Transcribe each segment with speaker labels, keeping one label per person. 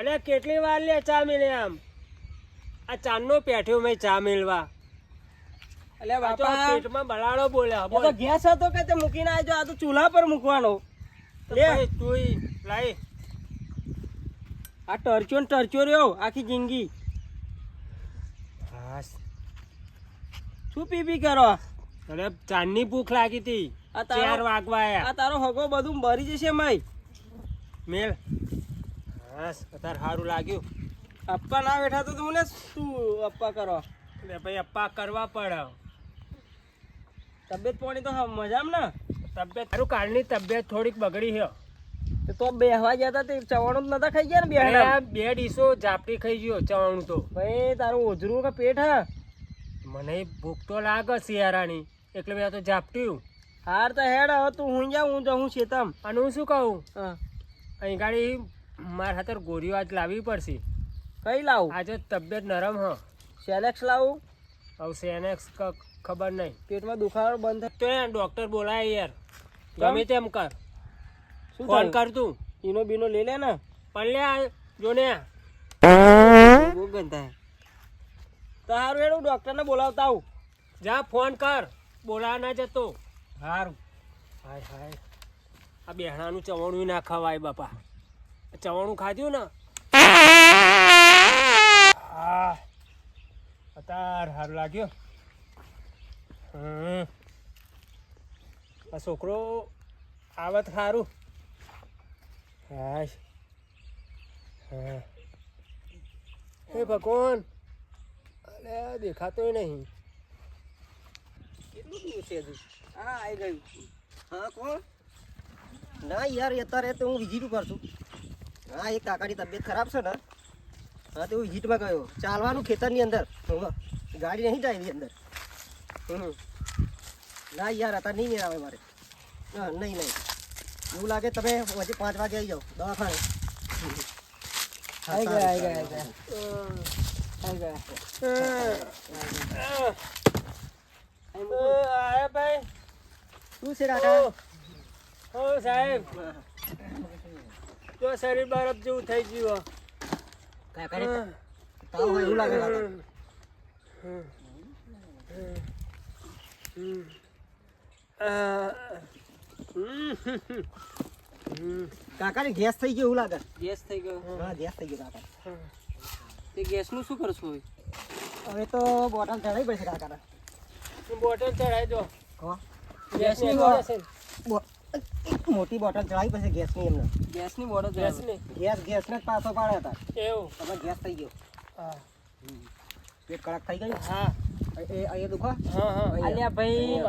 Speaker 1: અરે કેટલી વાર લે ચા મિલે આમ? આ ચાંદનો પેઠ્યો મેં ચા મેળવા
Speaker 2: એટલે બાપા.
Speaker 1: પેટમાં બલાડો બોલ્યા
Speaker 2: તો ગેસ હતો કે તે મૂકીને આવજો આ તો ચૂલા પર મૂકવાનો. લે.
Speaker 1: તું લાઈ
Speaker 2: આ ટરચ્યો ને ટર્ચ્યો રહ્યો આખી જિંદગી. શું પી પી કરો?
Speaker 1: અરે ચાંદની ભૂખ લાગી હતી
Speaker 2: આ તારો-
Speaker 1: ચાર વાગવા
Speaker 2: આ તારો હગો બધું ભરી જશે મય.
Speaker 1: મેલ. હા અત્યારે સારું લાગ્યું.
Speaker 2: અપ્પા ના બેઠા તો તું ને શું અપ્પા કરો?
Speaker 1: એટલે ભાઈ અપ્પા કરવા પડે.
Speaker 2: તબિયત પાણી તો હા મજામાં ને?
Speaker 1: તબિયત તારું કાલની તબિયત થોડીક બગડી છે.
Speaker 2: તે તો બેહવા ગયા હતા તે ચવાણું નતા ખાઈ ગયા ને
Speaker 1: બે બે ડીશો ઝાપટી ખાઈ ગયો ચવાણું તો.
Speaker 2: ભાઈ તારું ઓજરું કે પેટ હા?
Speaker 1: મને ભૂખ તો લાગે શિયાળાની એટલે મેં તો જાપટ્યું
Speaker 2: હાર તો હેડ હવે તું હું જાઉં હું જાઉં તમ
Speaker 1: અને હું શું કહું?
Speaker 2: હા.
Speaker 1: અહીં ગાડી મારા હાથર ગોળીઓ આજ લાવવી પડશે.
Speaker 2: કઈ લાવું?
Speaker 1: આજે તબિયત નરમ હ.
Speaker 2: સેલેક્સ લાવું?
Speaker 1: હવે સેનેક્સ ખબર નહીં.
Speaker 2: પેટમાં દુખાવો બંધ
Speaker 1: તો એ ડૉક્ટર બોલાય યાર. ગમે તેમ કર.
Speaker 2: શું
Speaker 1: ફોન કર તું.
Speaker 2: ઈનો બીનો લઈ લે ને.
Speaker 1: પણ લે જો ને.
Speaker 2: બહુ ગંધા તો હારું ડૉક્ટરને બોલાવતા આવું.
Speaker 1: જા ફોન કર. બોલા ના જતો. હારું. હાય હાય. આ બેહણાનું ચવાણું ના ખવાય બાપા. ચવાણું ખાધું ને? હા. અત્યારે સારું લાગ્યો. હમ. આ છોકરો આવત સારું હા. હે ભગવાન. અરે દેખાતોય નહીં.
Speaker 2: કેટલું દૂર છે હજુ? હા આવી ગયું. હા કોણ? ના યાર અત્યારે તો હું વિઝિટ કરશું છું. હા એક કાકાની તબિયત ખરાબ છે ને. હા તો હું વિઝિટમાં ગયો. ચાલવાનું ખેતરની અંદર. હોવે. ગાડી નહીં જાય એની અંદર. હમ. ના યાર અત્યારે નહીં મેળ આવે મારે. હા નહીં નહીં. એવું લાગે તમે પછી પાંચ વાગે આવી જાઓ. દવાખાને. આવી ગયા આવી ગયા આવી ગયા.
Speaker 1: આયા ભાઈ.
Speaker 2: શું છે કાકા?
Speaker 1: ઓ સાહેબ. તો શરીર બરફ જેવું થઈ ગયું
Speaker 2: કાકાને તાવ હોય એવું લાગે કાકા કાકાને ગેસ થઈ ગયો એવું લાગે.
Speaker 3: ગેસ થઈ ગયો.
Speaker 2: હા ગેસ થઈ ગયો કાકા.
Speaker 3: તે ગેસનું શું કરશું હવે?
Speaker 2: હવે તો બોટલ ચડાવી પડશે કાકાને.
Speaker 1: બોટલ ચડાવી દો.
Speaker 2: હો.
Speaker 1: ગેસની
Speaker 2: બો-
Speaker 1: બોટલ છે
Speaker 2: બો- એક મોટી બોટલ ચડાવી પછી ગેસની એમને.
Speaker 3: ગેસની બોટલ
Speaker 1: ગેસની?
Speaker 2: ગેસ ગેસને જ પાછો પાડે હતા.
Speaker 1: એવું?
Speaker 2: તમે ગેસ થઈ ગયો.
Speaker 1: હા.
Speaker 2: એ કડક થઈ ગઈ?
Speaker 1: હા.
Speaker 2: એ અહીંયા દુખા?
Speaker 1: હા હા.
Speaker 3: અલ્યા ભાઈ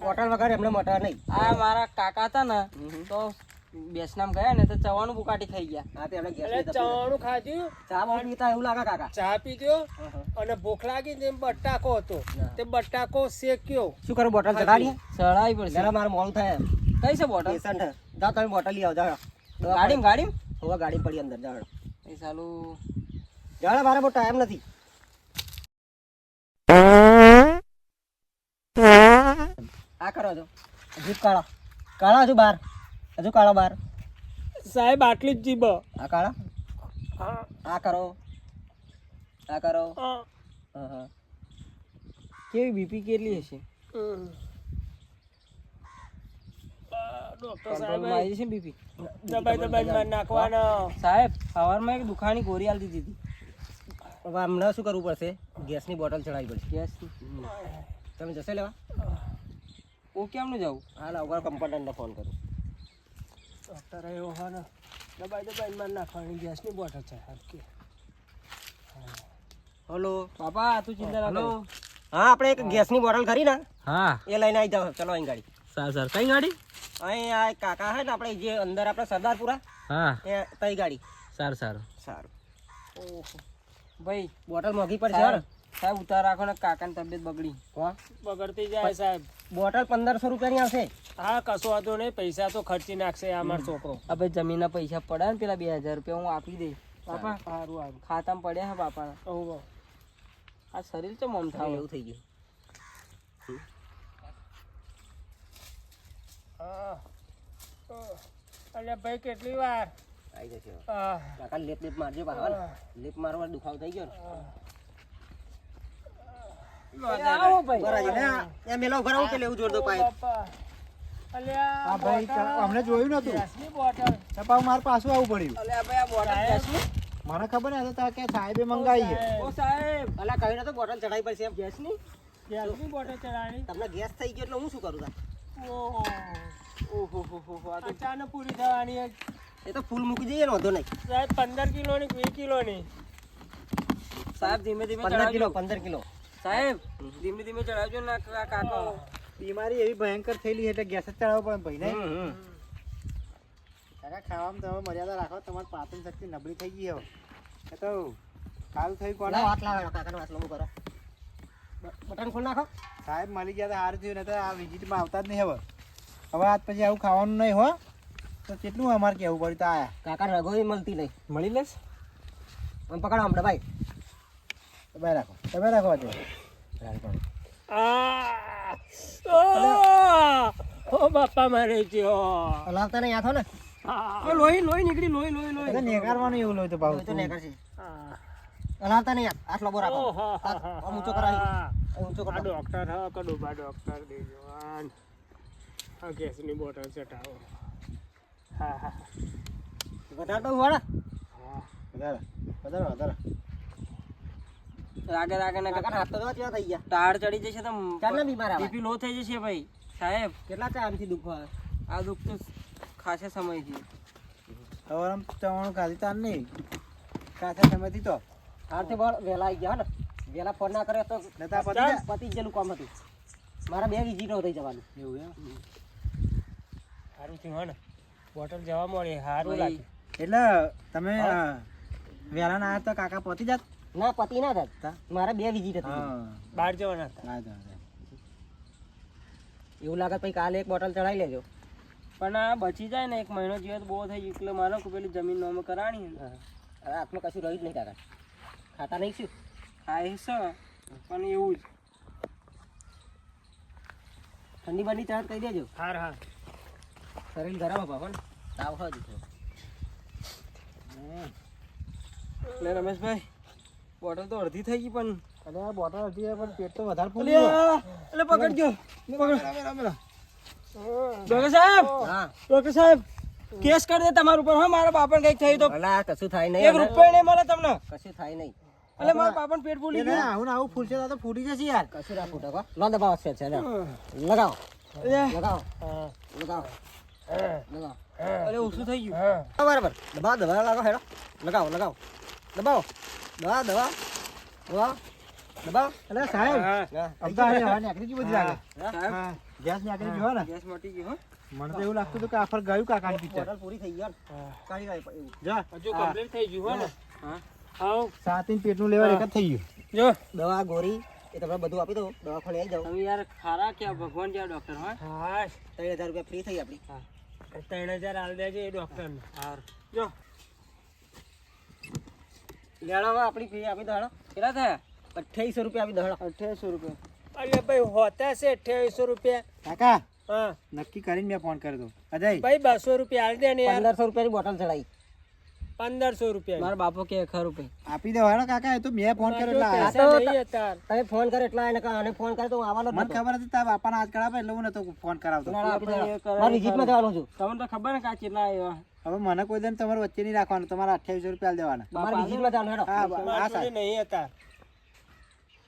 Speaker 2: બોટલ વગર એમને મટા નહીં.
Speaker 3: આ મારા કાકા હતા ને તો બેસનામ ગયા ને તો ચવાણું બુકાટી ખાઈ ગયા.
Speaker 2: હા તે ગેસ
Speaker 1: એટલે ચવાણું ખાધું.
Speaker 2: ચા બહુ પીતા એવું લાગે કાકા.
Speaker 1: ચા પીધો
Speaker 2: હા, હા.
Speaker 1: અને ભૂખ લાગી ને બટાકો હતો. તે બટાકો શેક્યો.
Speaker 2: શું કરું બોટલ ચડાડી
Speaker 3: ચડાવી પડશે.
Speaker 2: જરા મારું મોડું થાય
Speaker 3: કઈ છે બોટલ
Speaker 2: પેશન્ટ હે. જાઓ તમે બોટલ લઈ આવો જા.
Speaker 3: ગાડી ગાડી
Speaker 2: હવે ગાડી પડી અંદર જા.
Speaker 3: એ સાલું.
Speaker 2: જાડે મારે બહુ ટાઈમ નથી. આ કરો છો હજુ કાળા. કાળા હજુ બાર. હજુ કાળા બાર.
Speaker 1: સાહેબ આટલી જ જીબ
Speaker 2: આ કાળા?
Speaker 1: હા.
Speaker 2: આ કરો. આ કરો.
Speaker 1: હા.
Speaker 2: હા હા.
Speaker 3: કેવી બીપી કેટલી હશે
Speaker 1: હમ. આ ડોક્ટર સાહેબ
Speaker 3: કંટ્રોલમાં આવી છે બીપી
Speaker 1: દબાઈ દબાઈ માર નાખવાનો.
Speaker 3: સાહેબ સવારમાં એક દુખાની ગોળી આલી દીધી
Speaker 2: હવે હમણાં શું કરવું પડશે? ગેસની બોટલ ચડાવવી પડશે.
Speaker 3: ગેસની?
Speaker 2: તમે જશે લેવા?
Speaker 3: ઓ કેમનું જવું
Speaker 2: હાલ ઉપર કમ્પાઉન્ડરને ફોન કરું.
Speaker 1: ડોક્ટર એવો હા ને દબાઈ દબાઈ માર નાખવાની ગેસની બોટલ છે. હરકી
Speaker 2: હલો?
Speaker 3: બાપા તું ચિંતા ના કરો.
Speaker 2: હા આપણે એક ગેસની બોટલ ખરી ને?
Speaker 3: હા.
Speaker 2: એ લઈને આવી જાઓ. ચલો અહીં ગાડી.
Speaker 3: Sir sir. કઈ ગાડી?
Speaker 2: અહીં આ એક કાકા હે ને આપણે જે અંદર આપણે સરદારપુરા
Speaker 3: હા.
Speaker 2: એ તઈ ગાડી.
Speaker 3: સારું સારું.
Speaker 2: સારું.
Speaker 3: ભાઈ
Speaker 2: બોટલ મોંઘી પડશે
Speaker 3: સાહેબ. સાહેબ ઉતાર રાખો ને કાકાની તબિયત બગડી.
Speaker 2: કોણ
Speaker 1: બગડતી જાય સાહેબ.
Speaker 2: બોટલ પંદરસો રૂપિયાની આવશે.
Speaker 1: હા કશો વાંધો નહીં. પૈસા તો ખર્ચી નાખશે આ મારો છોકરો.
Speaker 3: હવે જમીનના પૈસા પડ્યા ને પેલા બે હજાર રૂપિયા હું આપી દઈશ. બાપા.
Speaker 1: સારું. સારું
Speaker 3: ખાતામાં પડ્યા હા બાપા
Speaker 1: ઓહો.
Speaker 3: આ શરીર તો મમ થાય
Speaker 2: એવું થઈ ગયું.
Speaker 1: અલ્યા ભાઈ કેટલી વાર?
Speaker 2: આવી જશે કાકા લેપ લેપ મારજો પાછો. લેપ મારવા દુખાવ થઈ ગયો ને.
Speaker 3: આવો ભાઈ.
Speaker 2: બરાબર ને આ- એ મેલો ઊભા રહો કે લેવું જોર દો પાઇપ
Speaker 1: બાપા. અલ્યા,
Speaker 4: હા ભાઈ
Speaker 1: બાપા.
Speaker 4: અમને જોયું નતું. માર પાછું આવું પડ્યું. મને ખબર ને તો કે સાહેબે મંગાવી છે
Speaker 3: ઓ સાહેબ.
Speaker 2: અલા કહ્યું નતું બોટલ ચડાવી પડશે એમ.
Speaker 3: ગેસની
Speaker 1: ગેસની બોટલ ચડાવી.
Speaker 2: તમને ગેસ થઈ ગયો એટલે હું શું કરું તા
Speaker 1: અચાનક પૂરી થવાની
Speaker 2: એ તો ફૂલ મૂકી દઈએ વાંધો નહીં.
Speaker 1: સાહેબ પંદર કિલોની કે વીસ કિલોની?
Speaker 3: સાહેબ ધીમે ધીમે
Speaker 2: પંદર કિલો પંદર કિલો.
Speaker 3: સાહેબ ધીમે ધીમે ચડાવજો ને કાકો.
Speaker 4: બીમારી એવી ભયંકર થયેલી એટલે ગેસ જ ચડાવવો પડે ભાઈ ને કાકા ખાવામાં તમે મર્યાદા રાખો તમારી પાચન શક્તિ નબળી થઈ ગઈ હવે. એ તો સારું થયું કોને?
Speaker 2: વાત લાવે લાવો વાત લાવું કરો. બટન ખોલ નાખો.
Speaker 4: સાહેબ મળી ગયા તો સારું થયું ને તો આ વિઝિટમાં આવતા જ નહીં હવે. હવે આજ પછી આવું ખાવાનું નહીં હો. તો કેટલું અમારે કહેવું પડ્યું તો આયા.
Speaker 2: કાકા રગોઈ મળતી નહીં.
Speaker 3: મળી લેશ?
Speaker 2: આમ પકડો આમ ભાઈ.
Speaker 4: તમે રાખો તમે રાખો આજે.
Speaker 1: બાપા મારે ગયો
Speaker 2: હલાવતા નહીં હાથો ને.
Speaker 3: લોહી લોહી નીકળી લોહી લોહી લોહી.
Speaker 4: નેકારવાનું એવું લોહી તો ભાવ
Speaker 2: તો. નેકર છે
Speaker 1: આહ.
Speaker 2: હલાવતા નહીં
Speaker 1: ઓહો.
Speaker 2: હાથ આમ ઊંચો કરાવી. ઊંચો કરો
Speaker 1: ડોક્ટર હા કડુબા ડોક્ટર દેજો. આ ગેસની બોટલ ચટાવો હા હા.
Speaker 2: વધારે તો ઊભા રહો.
Speaker 1: હા.
Speaker 4: વધારે વધારે વધારે.
Speaker 3: રાગે રાગે ને
Speaker 2: કાકા હાથ તો કેવા થઈ ગયા.
Speaker 3: ટાળ ચડી જશે તો
Speaker 2: ચારના બીમાર આવે.
Speaker 3: બીપી લો થઈ જશે ભાઈ. સાહેબ
Speaker 2: કેટલા ટાઈમથી દુખો
Speaker 3: આ દુઃખ તો ખાસા સમયથી.
Speaker 4: હવે આમ ચવાણું ખાધી તાર નહીં. ખાસા સમયથી તો.
Speaker 2: હારથી બળ વહેલા આવી ગયા હો ને. વહેલા ફોન ના કર્યો તો
Speaker 4: પતિ પતી જાય?
Speaker 2: પતી જ ગયેલું કામ હતું. મારા બે વિઝિટો થઈ જવાનું.
Speaker 4: એવું એમ?
Speaker 1: સારું થયું હે ને. બોટલ જવા મળી સારું લાગે
Speaker 4: એટલે તમે વેલા વહેલા ના તો કાકા પતિ જાત?
Speaker 2: ના પતિ ના થાય
Speaker 4: તા?
Speaker 2: મારા બે વિઝિટ હતી.
Speaker 1: બહાર જવાના હતા.
Speaker 2: એવું લાગે પછી કાલે એક બોટલ ચડાવી લેજો.
Speaker 3: પણ આ બચી જાય ને એક મહિનો જેવો તો બહુ થઈ ગયું. એટલે માનો કે પેલી જમીન નોમ કરાણી
Speaker 2: હાથમાં કશું રહ્યું જ નહીં કાકા. ખાતા નહીં શું
Speaker 3: ખાય છે પણ એવું જ.
Speaker 2: ઠંડી બની ચાર કહી દેજો.
Speaker 1: હાર હા
Speaker 2: શરીર ગરમ હવા પણ તાવ હોય જ છે.
Speaker 3: એટલે રમેશભાઈ બોટલ તો અડધી થઈ ગઈ પણ.
Speaker 4: અરે આ બોટલ અડધી પણ પેટ તો વધારે ફૂલી ગયું.
Speaker 3: એટલે પકડજો. ડોક્ટર સાહેબ
Speaker 2: હા.
Speaker 3: ડોક્ટર સાહેબ કેસ કરી દે તમારા ઉપર. હા મારા બાપણ કંઈક થયું તો
Speaker 2: ભલા કશું થાય
Speaker 3: એક
Speaker 2: નહીં
Speaker 3: રૂપિયા નહીં મળે તમને.
Speaker 2: કશું થાય નહીં.
Speaker 3: એટલે મારા બાપણ પેટ ફૂલી ગયું.
Speaker 4: આવું આવું ફૂલશે તો તો ફૂટી જશે યાર.
Speaker 2: કશું ના ફૂટે કો લો દબાવો છે છે લો. લગાવો. લગાવો.
Speaker 1: હા.
Speaker 2: લગાવો. લગાવો.
Speaker 3: એટલે ઓછું થઈ ગયું.
Speaker 1: હા.
Speaker 2: બરાબર. દબા દબા લાગો હેડો. લગાવો લગાવો. દબાવો. દવા દવા દવા દબાવો.
Speaker 4: અલે સાહેબ.
Speaker 1: હા.
Speaker 2: હા.
Speaker 4: અમદા આ નીકળી ગઈ બધી લાગે.
Speaker 3: સાહેબ.
Speaker 4: હા. ગેસ નીકળી ગયો ને.
Speaker 3: ગેસ મટી ગયો
Speaker 4: મને તો એવું લાગતું હતું કે આફર ગયું કાકાની પિક્ચર
Speaker 2: પૂરી થઈ ગઈ
Speaker 1: હા.
Speaker 2: કાઢી કાઢી
Speaker 4: જા.
Speaker 1: હજુ કમ્પ્લીટ થઈ ગયું હો ને.
Speaker 3: હા.
Speaker 1: આવ.
Speaker 4: સાત ઇંચ પેટનું લેવા એક જ થઈ ગયું.
Speaker 1: જો.
Speaker 2: દવા ગોરી એ તમને બધું આપી દઉં. દવાખાને આવી જાઓ
Speaker 3: તમે યાર ખારા કે ભગવાન જેવા ડોક્ટર હોય?
Speaker 1: હા
Speaker 2: ત્રણ હજાર રૂપિયા ફ્રી થઈ આપણી.
Speaker 1: ત્રણ હજાર આલ દેજો એ ડોક્ટરને
Speaker 3: હાર.
Speaker 1: જો.
Speaker 2: લેણામાં આપણી ફી આપી દો
Speaker 3: કેટલા થયા?
Speaker 2: અઠ્યાવીસો રૂપિયા આપી દો
Speaker 3: અઠ્યાવીસો રૂપિયા.
Speaker 1: અરે ભાઈ હોતા છે અઠ્યાવીસો રૂપિયા.
Speaker 4: કાકા
Speaker 1: હા.
Speaker 4: નક્કી કરીને મેં ફોન કરી દઉં અજય
Speaker 1: ભાઈ બસો રૂપિયા આલ દે ને
Speaker 2: પંદરસો રૂપિયાની બોટલ ચડાવી
Speaker 1: પંદરસો રૂપિયા.
Speaker 3: મારા બાપો કે ખરું રૂપિયા
Speaker 4: આપી દેવા હેડો કાકા એ તો મેં ફોન કર્યો એટલે આયા.
Speaker 1: તો
Speaker 2: તમે ફોન કર્યો એટલે એને આને ફોન કર્યો તો હું આવવાનો
Speaker 4: મને ખબર હતી તારા બાપાના હાથ કરાવે એટલે હું નતો ફોન કરાવતો.
Speaker 2: મારી ના, દો. વિઝિટમાં જવાનું છું.
Speaker 3: તમને તો ખબર ને કે આ કેટલા આવ્યા.
Speaker 4: હવે મને કોઈ દિન તમારે વચ્ચે નહીં રાખવાનું તમારા અઠ્યાવીસો રૂપિયા દેવાના.
Speaker 2: મારે વિઝિટમાં જવાનું હેડો.
Speaker 4: હા હા સાહેબ.
Speaker 1: નહીં હતા.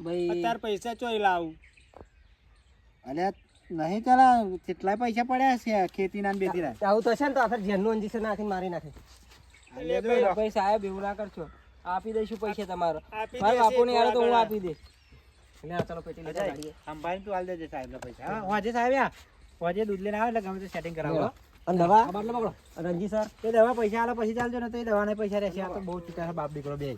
Speaker 3: ભાઈ.
Speaker 1: અત્યારે પૈસા ચોઈ લાવું.
Speaker 4: અલ્યા નહીં ચાલા કેટલા પૈસા પડ્યા છે ખેતીના ને બેતીના
Speaker 2: આવું તો છે ને તો આપણે જેલનું ઇન્જેક્શન નાખીને મારી નાખે.
Speaker 1: ભાઈ
Speaker 3: સાહેબ એવું ના કરશો. આપી દઈશું પૈસા તમારો. મારા બાપુ ને યાર તો હું આપી દઈશ.
Speaker 2: ચાલો પેટી.
Speaker 4: તું હાલ દેજે સાહેબ પૈસા. હા સાહેબ હોજે દૂધ લઈને આવે એટલે ગમે તે સેટિંગ કરાવો.
Speaker 2: અને દવા બાટલો પકડો. રણજી સર.
Speaker 4: એ દવા પૈસા આલે પછી ચાલજો ને તો એ દવાના પૈસા રહેશે. આ તો બહુ ચૂકા છે બાપ દીકરો બે